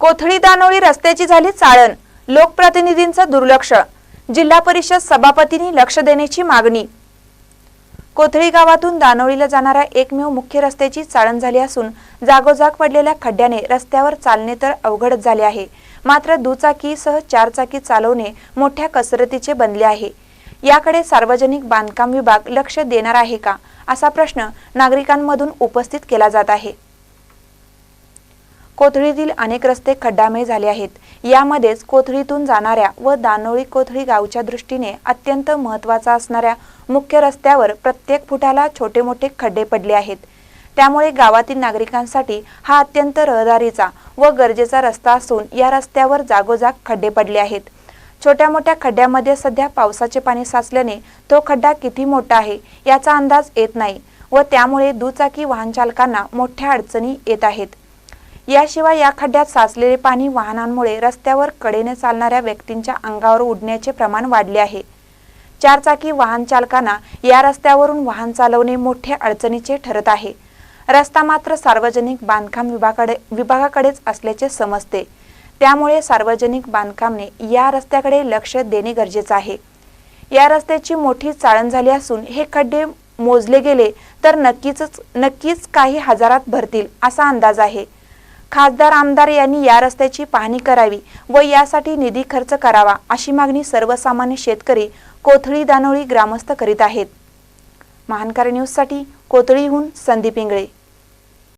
कोथळी दानोळी रस्त्याची झाली चाळण. लोकप्रतिनिधींचं दुर्लक्ष. जिल्हा परिषद सभापतींनी लक्ष देण्याची मागणी. कोथळी गावातून दानोळीला जाणाऱ्या एकमेव मुख्य रस्त्याची चाळण झाली असून जागोजाग पडलेल्या खड्ड्याने रस्त्यावर चालणे तर अवघडच झाले आहे. मात्र दुचाकीसह चारचाकी चालवणे मोठ्या कसरतीचे बनले आहे. याकडे सार्वजनिक बांधकाम विभाग लक्ष देणार आहे का? असा प्रश्न नागरिकांमधून उपस्थित केला जात आहे. कोथळीतील अनेक रस्ते खड्डामय झाले आहेत. यामध्येच कोथळीतून जाणाऱ्या व दानोळी कोथळी गावच्या दृष्टीने अत्यंत महत्त्वाचा असणाऱ्या मुख्य रस्त्यावर प्रत्येक फुटाला छोटे मोठे खड्डे पडले आहेत. त्यामुळे गावातील नागरिकांसाठी हा अत्यंत रहदारीचा व गरजेचा रस्ता असून या रस्त्यावर जागोजाग खड्डे पडले आहेत. छोट्या मोठ्या खड्ड्यामध्ये सध्या पावसाचे पाणी साचल्याने तो खड्डा किती मोठा आहे याचा अंदाज येत नाही व त्यामुळे दुचाकी वाहन चालकांना मोठ्या अडचणी येत आहेत. याशिवाय या खड्ड्यात साचलेले पाणी वाहनांमुळे रस्त्यावर कडेने चालणाऱ्या व्यक्तींच्या अंगावर उडण्याचे प्रमाण वाढले आहे. चारचाकी वाहन चालकांना या रस्त्यावरून वाहन चालवणे मोठ्या अडचणीचे ठरत आहे. रस्ता मात्र सार्वजनिक बांधकाम विभागाकडे विभागाकडेच असल्याचे समजते. त्यामुळे सार्वजनिक बांधकामने या रस्त्याकडे लक्ष देणे गरजेचे आहे. या रस्त्याची मोठी चाळण झाली असून हे खड्डे मोजले गेले तर नक्कीच नक्कीच काही हजारात भरतील असा अंदाज आहे. खासदार आमदार यांनी या रस्त्याची पाहणी करावी व यासाठी निधी खर्च करावा अशी मागणी सर्वसामान्य शेतकरी कोथळी दानोळी ग्रामस्थ करीत आहेत. महानकार न्यूजसाठी कोथळीहून संदीप इंगळे.